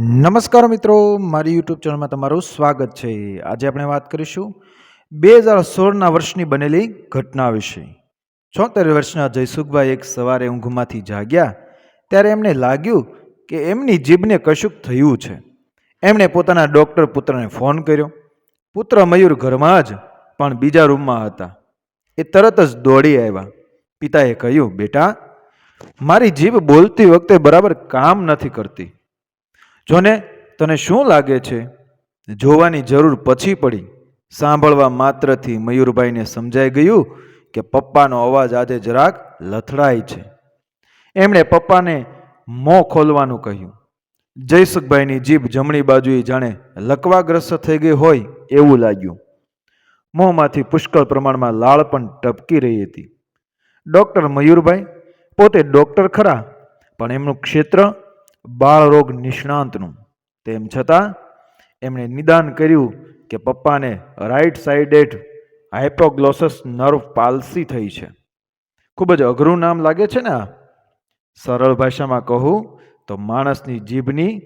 નમસ્કાર મિત્રો, મારી યુટ્યુબ ચેનલમાં તમારું સ્વાગત છે. આજે આપણે વાત કરીશું બે હજાર સોળના વર્ષની બનેલી ઘટના વિશે. છોતેર વર્ષના જયસુખભાઈ એક સવારે ઊંઘમાંથી જાગ્યા, ત્યારે એમને લાગ્યું કે એમની જીભને કશુંક થયું છે. એમણે પોતાના ડૉક્ટર પુત્રને ફોન કર્યો. પુત્ર મયુર ઘરમાં જ, પણ બીજા રૂમમાં હતા. એ તરત જ દોડી આવ્યા. પિતાએ કહ્યું, બેટા, મારી જીભ બોલતી વખતે બરાબર કામ નથી કરતી. જોને, તને શું લાગે છે? જોવાની જરૂર પછી પડી. સાંભળવા માત્રથી મયુરભાઈને સમજાઈ ગયું કે પપ્પાનો અવાજ આજે જરાક લથડાય છે. એમણે પપ્પાને મોં ખોલવાનું કહ્યું. જયસુખભાઈની જીભ જમણી બાજુએ જાણે લકવાગ્રસ્ત થઈ ગઈ હોય એવું લાગ્યું. મોંમાંથી પુષ્કળ પ્રમાણમાં લાળ પણ ટપકી રહી હતી. ડૉક્ટર મયુરભાઈ પોતે ડૉક્ટર ખરા, પણ એમનું ક્ષેત્ર બાળરોગ નિષ્ણાંતનું. તેમ છતાં, એમણે નિદાન કર્યું કે પપ્પાને right sided hypoglossus nerve palsy થઈ છે. ખૂબ જ અઘરું નામ લાગે છે ને આ. સરળ ભાષામાં કહું તો માણસની જીભની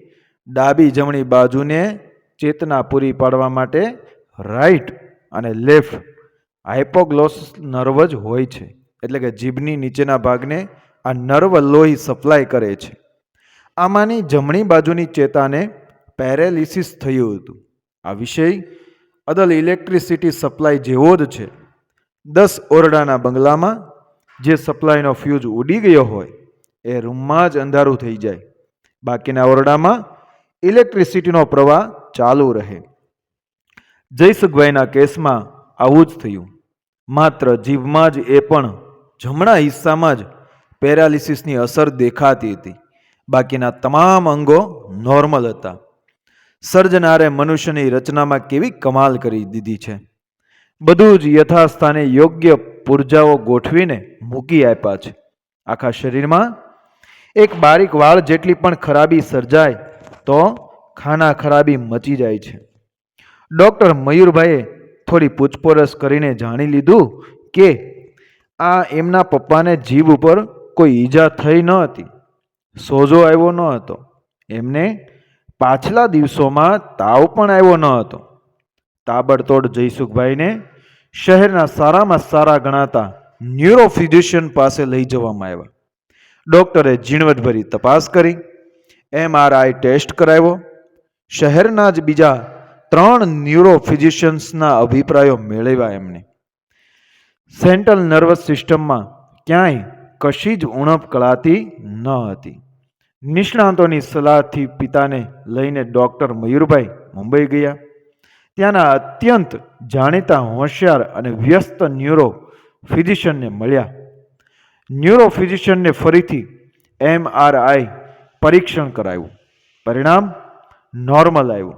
ડાબી જમણી બાજુને ચેતના પૂરી પાડવા માટે રાઈટ અને લેફ્ટ હાઇપોગ્લોસ નર્વ જ હોય છે. એટલે કે જીભની નીચેના ભાગને આ નર્વ લોહી સપ્લાય કરે છે. આમાંની જમણી બાજુની ચેતાને પેરેલિસિસ થયું હતું. આ વિષય અદલ ઇલેક્ટ્રિસિટી સપ્લાય જેવો જ છે. દસ ઓરડાના બંગલામાં જે સપ્લાયનો ફ્યુઝ ઉડી ગયો હોય, એ રૂમમાં જ અંધારું થઈ જાય. બાકીના ઓરડામાં ઇલેક્ટ્રિસિટીનો પ્રવાહ ચાલુ રહે. જયસુખભાઈના કેસમાં આવું જ થયું. માત્ર જીભમાં જ એ પણ જમણા હિસ્સામાં જ પેરાલિસિસની અસર દેખાતી હતી. બાકીના તમામ અંગો નોર્મલ હતા. સર્જનારે મનુષ્યની રચનામાં કેવી કમાલ કરી દીધી છે. બધું જ યથાસ્થાને યોગ્ય પૂર્જાઓ ગોઠવીને મૂકી આપ્યા છે. આખા શરીરમાં એક બારીક વાળ જેટલી પણ ખરાબી સર્જાય તો ખાના ખરાબી મચી જાય છે. ડૉક્ટર મયુરભાઈએ થોડી પૂછપરછ કરીને જાણી લીધું કે આ એમના પપ્પાને જીભ ઉપર કોઈ ઈજા થઈ ન હતી. સોજો આવ્યો ન હતો. એમને પાછલા દિવસોમાં તાવ પણ આવ્યો ન હતો. તાબડતોડ જયસુખભાઈને શહેરના સારામાં સારા ગણાતા ન્યુરો ફિઝિશિયન પાસે લઈ જવામાં આવ્યા. ડૉક્ટરે ઝીણવટભરી તપાસ કરી, એમઆરઆઈ ટેસ્ટ કરાવ્યો. શહેરના જ બીજા ત્રણ ન્યુરો ફિઝિશિયન્સના અભિપ્રાયો મેળવ્યા એમને સેન્ટ્રલ નર્વસ સિસ્ટમમાં ક્યાંય કશી જ ઉણપ કળાતી ન હતી. નિષ્ણાંતોની સલાહથી પિતાને લઈને ડૉક્ટર મયુરભાઈ મુંબઈ ગયા. ત્યાંના અત્યંત જાણીતા હોશિયાર અને વ્યસ્ત ન્યુરો ફિઝિશિયનને મળ્યા. ન્યુરો ફિઝિશિયનને ફરીથી એમઆરઆઈ પરીક્ષણ કરાયું. પરિણામ નોર્મલ આવ્યું.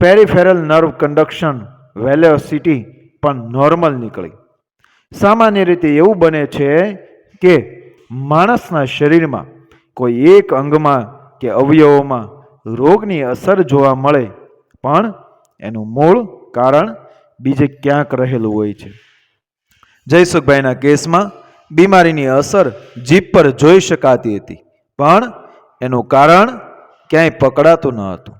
પેરીફેરલ નર્વ કન્ડક્શન વેલોસિટી પણ નોર્મલ નીકળી. સામાન્ય રીતે એવું બને છે કે માણસના શરીરમાં કોઈ એક અંગમાં કે અવયવોમાં રોગની અસર જોવા મળે, પણ એનું મૂળ કારણ બીજે ક્યાંક રહેલું હોય છે. જયસુખભાઈના કેસમાં બીમારીની અસર જીભ પર જોઈ શકાતી હતી, પણ એનું કારણ ક્યાંય પકડાતું ન હતું.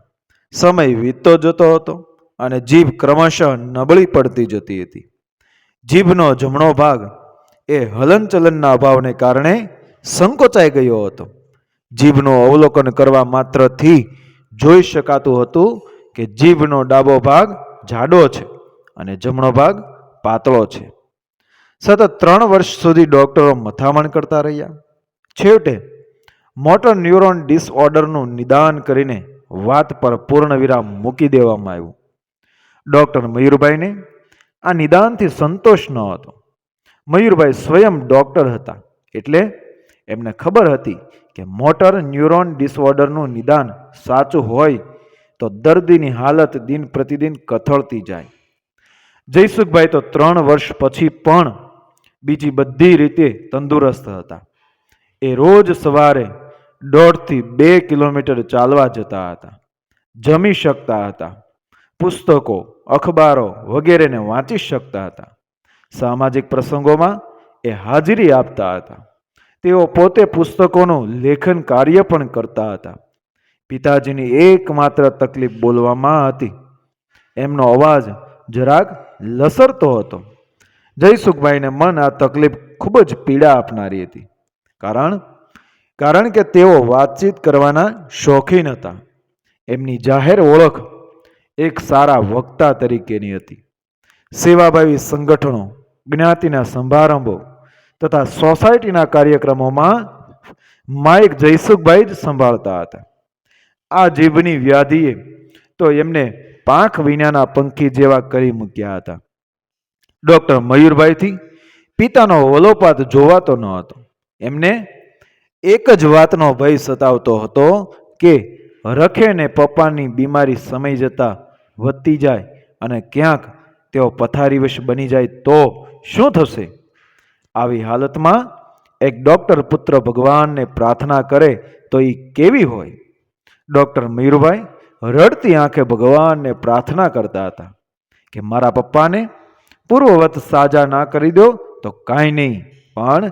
સમય વીતતો જતો હતો અને જીભ ક્રમશઃ નબળી પડતી જતી હતી. જીભનો જમણો ભાગ એ હલનચલનના અભાવને કારણે સંકોચાઈ ગયો હતો. જીભનું અવલોકન કરવા માત્રથી જોઈ શકાતું હતું કે જીભનો ડાબો ભાગ જાડો છે અને જમણો ભાગ પાતળો છે. સતત ત્રણ વર્ષ સુધી ડૉક્ટરો મથામણ કરતા રહ્યા. છેવટે મોટર ન્યુરોન ડિસઓર્ડરનું નિદાન કરીને વાત પર પૂર્ણ વિરામ મૂકી દેવામાં આવ્યું. ડૉક્ટર મયુરભાઈને આ નિદાનથી સંતોષ ન હતો. મયુરભાઈ સ્વયં ડૉક્ટર હતા એટલે એમને ખબર હતી કે મોટર ન્યુરોન ડિસઓર્ડરનું નિદાન સાચું હોય તો દર્દીની હાલત દિન પ્રતિદિન કથળતી જાય. જયસુખભાઈ તો ત્રણ વર્ષ પછી પણ બીજી બધી રીતે તંદુરસ્ત હતા. એ રોજ સવારે દોઢથી બે કિલોમીટર ચાલવા જતા હતા. જમી શકતા હતા. પુસ્તકો, અખબારો વગેરેને વાંચી શકતા હતા. સામાજિક પ્રસંગોમાં એ હાજરી આપતા હતા. તેઓ પોતે પુસ્તકોનું લેખન કાર્ય પણ કરતા હતા. પિતાજીની એકમાત્ર તકલીફ બોલવામાં હતી. એમનો અવાજ જરાક લસરતો હતો. જયસુખભાઈને મન આ તકલીફ ખૂબ જ પીડા આપનારી હતી. કારણ? કારણ કે તેઓ વાતચીત કરવાના શોખીન હતા. એમની જાહેર ઓળખ એક સારા વક્તા તરીકેની હતી. સેવાભાવી સંગઠનો, જ્ઞાતિના સમારંભો તથા સોસાયટીના કાર્યક્રમોમાં માઇક જયસુખભાઈ જ સંભાળતા હતા. આ જીભની વ્યાધિએ તો એમને પાંખ વિનાના પંખી જેવા કરી મૂક્યા હતા. ડૉક્ટર મયુરભાઈથી પિતાનો વલોપાત જોવાતો ન હતો. એમને એક જ વાતનો ભય સતાવતો હતો કે રખે ને પપ્પાની બીમારી સમય જતાં વધતી જાય અને ક્યાંક તેઓ પથારીવશ બની જાય તો શું થશે? આવી હાલતમાં એક ડૉક્ટર પુત્ર ભગવાનને પ્રાર્થના કરે તો એ કેવી હોય? ડૉક્ટર મયુરભાઈ રડતી આંખે ભગવાનને પ્રાર્થના કરતા હતા કે મારા પપ્પાને પૂર્વવત સાજા ના કરી દો તો કાંઈ નહીં, પણ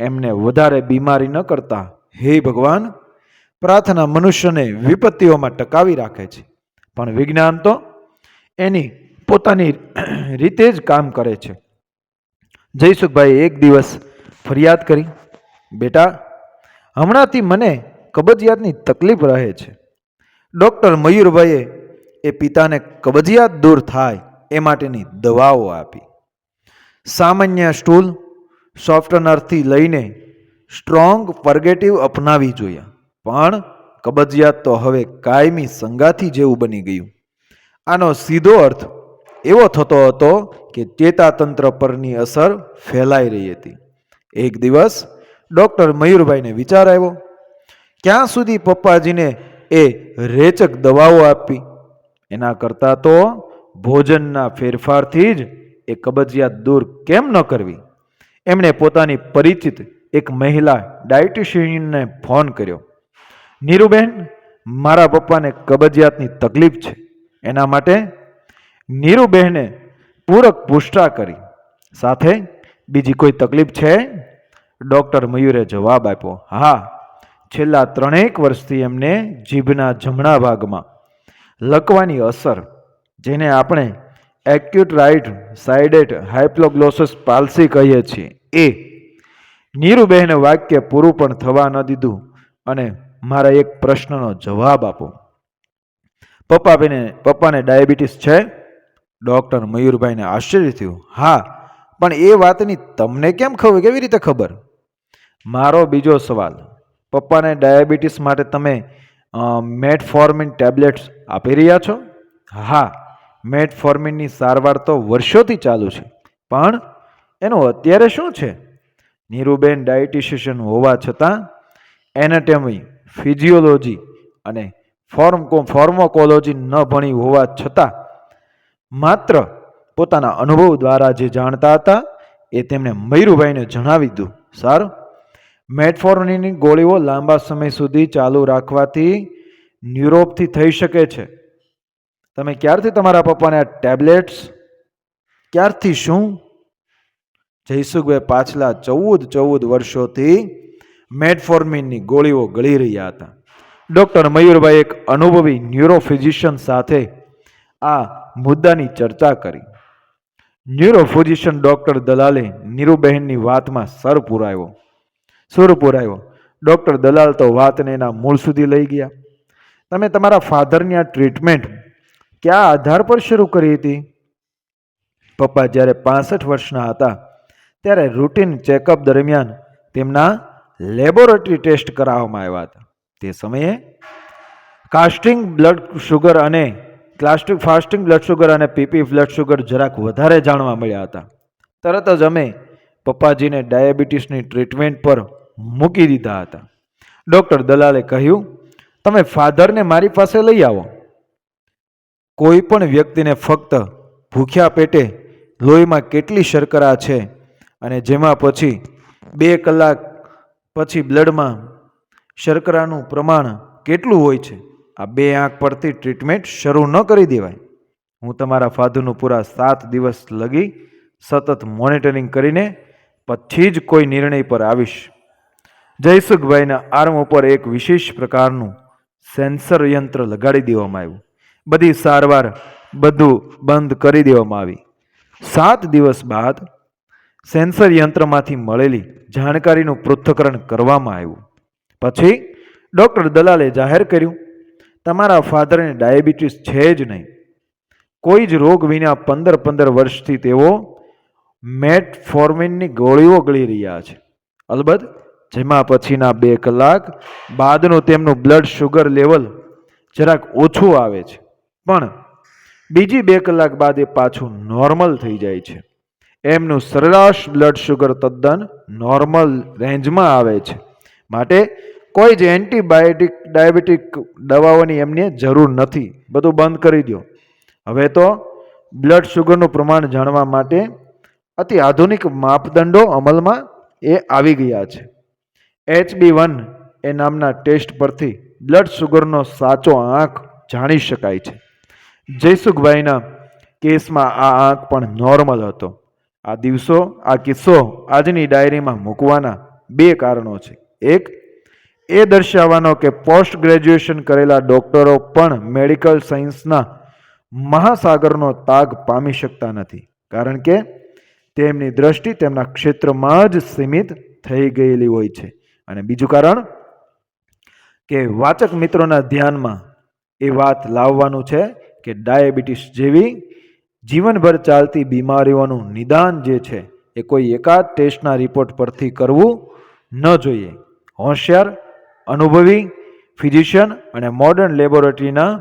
એમને વધારે બીમારી ન કરતા હે ભગવાન, પ્રાર્થના મનુષ્યને વિપત્તિઓમાં ટકાવી રાખે છે, પણ વિજ્ઞાન તો એની પોતાની રીતે જ કામ કરે છે. જયસુખભાઈ એક દિવસ ફરિયાદ કરી, બેટા, હમણાંથી મને કબજિયાતની તકલીફ રહે છે. ડૉક્ટર મયુરભાઈએ એ પિતાને કબજિયાત દૂર થાય એ માટેની દવાઓ આપી. સામાન્ય સ્ટૂલ, સોફ્ટનરથી લઈને સ્ટ્રોંગ પર્ગેટિવ અપનાવી જોયા પણ કબજિયાત તો હવે કાયમી સંગાથી જેવું બની ગયું. આનો સીધો અર્થ એવો થતો હતો કે ચેતાતંત્ર પરની અસર ફેલાઈ રહી હતી. એક દિવસ ડૉક્ટર મયુરભાઈને વિચાર આવ્યો, ક્યાં સુધી પપ્પાજીને એ રેચક દવાઓ આપી એના કરતાં તો ભોજનના ફેરફારથી જ એ કબજિયાત દૂર કેમ ન કરવી? એમણે પોતાની પરિચિત એક મહિલા ડાયટિશિયનને ફોન કર્યો, નીરુબેન, મારા પપ્પાને કબજિયાતની તકલીફ છે. એના માટે નીરુબહેને પૂરક પુષ્ટા કરી. સાથે બીજી કોઈ તકલીફ છે? ડૉક્ટર મયુરે જવાબ આપ્યો, હા, છેલ્લા ત્રણેક વર્ષથી એમને જીભના જમણા ભાગમાં લકવાની અસર, જેને આપણે acute right sided hypoglossus palsy કહીએ છીએ, એ. નીરુબહેને વાક્ય પૂરું પણ થવા ન દીધું અને મારા એક પ્રશ્નનો જવાબ આપો. પપ્પા બેને પપ્પાને ડાયાબિટીસ છે? ડૉક્ટર મયુરભાઈને આશ્ચર્ય થયું. હા, પણ એ વાતની તમને કેમ ખબર? કેવી રીતે ખબર? મારો બીજો સવાલ. પપ્પાને ડાયાબિટીસ માટે તમે મેટફોર્મિન ટેબ્લેટ્સ આપી રહ્યા છો? હા, મેટફોર્મિનની સારવાર તો વર્ષોથી ચાલુ છે. પણ એનું અત્યારે શું છે? નીરુબેન ડાયટિશિયન હોવા છતાં એનાટોમી ફિઝિયોલોજી અને ફોર્મ, ફોર્મોકોલોજી ન ભણી હોવા છતાં માત્ર પોતાના અનુભવ દ્વારા જે જાણતા હતા, એ તેમણે મયુરભાઈને જણાવી દીધું. સારું. મેટફોર્મિનની ગોળીઓ લાંબા સમય સુધી ચાલુ રાખવાથી ન્યુરોપથી થઈ શકે છે. તમે ક્યારથી તમારા પપ્પાને આ ટેબ્લેટ્સ? ક્યારથી શું? જયસુખભાઈ પાછલા ચૌદ ચૌદ વર્ષોથી મેટફોર્મિનની ગોળીઓ ગળી રહ્યા હતા. ડૉક્ટર મયુરભાઈ એક અનુભવી ન્યુરોફિઝિશિયન સાથે આ મુદ્દાની ચર્ચા કરી. ન્યુરોફિઝિશિયન ડૉક્ટર દલાલે નીરુબહેનની વાતમાં સર પુરાવ્યો સુર પુરાવ્યો ડૉક્ટર દલાલ તો વાતને એના મૂળ સુધી લઈ ગયા. તમે તમારા ફાધરની આ ટ્રીટમેન્ટ કયા આધાર પર શરૂ કરી હતી? પપ્પા જ્યારે પાસઠ વર્ષના હતા, ત્યારે રૂટીન ચેકઅપ દરમિયાન તેમના લેબોરેટરી ટેસ્ટ કરાવવામાં આવ્યા હતા. તે સમયે કાસ્ટિંગ બ્લડ શુગર અને ક્લાસ્ટિક ફાસ્ટિંગ બ્લડ શુગર અને પીપી બ્લડ શુગર જરાક વધારે જાણવા મળ્યા હતા. તરત જ અમે પપ્પાજીને ડાયાબિટીસની ટ્રીટમેન્ટ પર મૂકી દીધા હતા. ડૉક્ટર દલાલે કહ્યું, તમે ફાધરને મારી પાસે લઈ આવો. કોઈ પણ વ્યક્તિને ફક્ત ભૂખ્યા પેટે લોહીમાં કેટલી શર્કરા છે અને જેમાં પછી બે કલાક પછી બ્લડમાં શર્કરાનું પ્રમાણ કેટલું હોય છે? આ બે આંખ પરથી ટ્રીટમેન્ટ શરૂ ન કરી દેવાય. હું તમારા ફાધરનું પૂરા સાત દિવસ લગી સતત મોનિટરિંગ કરીને પછી જ કોઈ નિર્ણય પર આવીશ. જયસુખભાઈના આર્મ ઉપર એક વિશેષ પ્રકારનું સેન્સર યંત્ર લગાડી દેવામાં આવ્યું. બધી સારવાર બધું બંધ કરી દેવામાં આવી. સાત દિવસ બાદ સેન્સર યંત્રમાંથી મળેલી જાણકારીનું પૃથ્થકરણ કરવામાં આવ્યું. પછી ડૉક્ટર દલાલે જાહેર કર્યું તમારા ફાધરને ડાયાબિટીસ છે જ નહીં. કોઈ જ રોગ વિના પંદર પંદર વર્ષથી તેઓ મેટફોર્મિનની ગોળીઓ ગળી રહ્યા છે. અલબત્ત, જેમાં પછીના બે કલાક બાદનું તેમનું બ્લડ શુગર લેવલ જરાક ઓછું આવે છે. પણ બીજી બે કલાક બાદ એ પાછું નોર્મલ થઈ જાય છે. એમનું સરેરાશ બ્લડ શુગર તદ્દન નોર્મલ રેન્જમાં આવે છે. માટે કોઈ જ એન્ટીબાયોટિક, ડાયાબિટીક દવાઓની એમને જરૂર નથી. બધું બંધ કરી દો હવે તો બ્લડ શુગરનું પ્રમાણ જાણવા માટે અતિ આધુનિક માપદંડો અમલમાં એ આવી ગયા છે. એચબી વન એ નામના ટેસ્ટ પરથી બ્લડ શુગરનો સાચો આંક જાણી શકાય છે. જયસુખભાઈના કેસમાં આ આંક પણ નોર્મલ હતો. આ દિવસો, આ કિસ્સો આજની ડાયરીમાં મૂકવાના બે કારણો છે. એક એ દર્શાવવાનો કે પોસ્ટ ગ્રેજ્યુએશન કરેલા ડોક્ટરો પણ મેડિકલ સાયન્સના મહાસાગરનો તાગ પામી શકતા નથી. કારણ કે તેમની દ્રષ્ટિ તેમના ક્ષેત્રમાં જ સીમિત થઈ ગયેલી હોય છે. અને બીજું કારણ કે વાચક મિત્રોના ધ્યાનમાં એ વાત લાવવાનું છે કે ડાયાબિટીસ જેવી જીવનભર ચાલતી બીમારીઓનું નિદાન જે છે એ કોઈ એકાદ ટેસ્ટના રિપોર્ટ પરથી કરવું ન જોઈએ. હોશિયાર અનુભવી ફિઝિશિયન અને મોડર્ન લેબોરેટરીના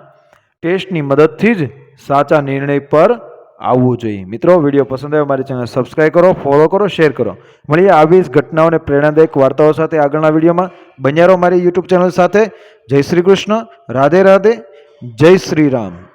ટેસ્ટની મદદથી જ સાચા નિર્ણય પર આવવું જોઈએ. મિત્રો, વીડિયો પસંદ આવે મારી ચેનલ સબસ્ક્રાઈબ કરો ફોલો કરો શેર કરો. મળીએ આવી જ ઘટનાઓને પ્રેરણાદાયક વાર્તાઓ સાથે આગળના વિડીયોમાં. બન્યા રહો મારી યુટ્યુબ ચેનલ સાથે. જય શ્રી કૃષ્ણ. રાધે રાધે. જય શ્રી રામ.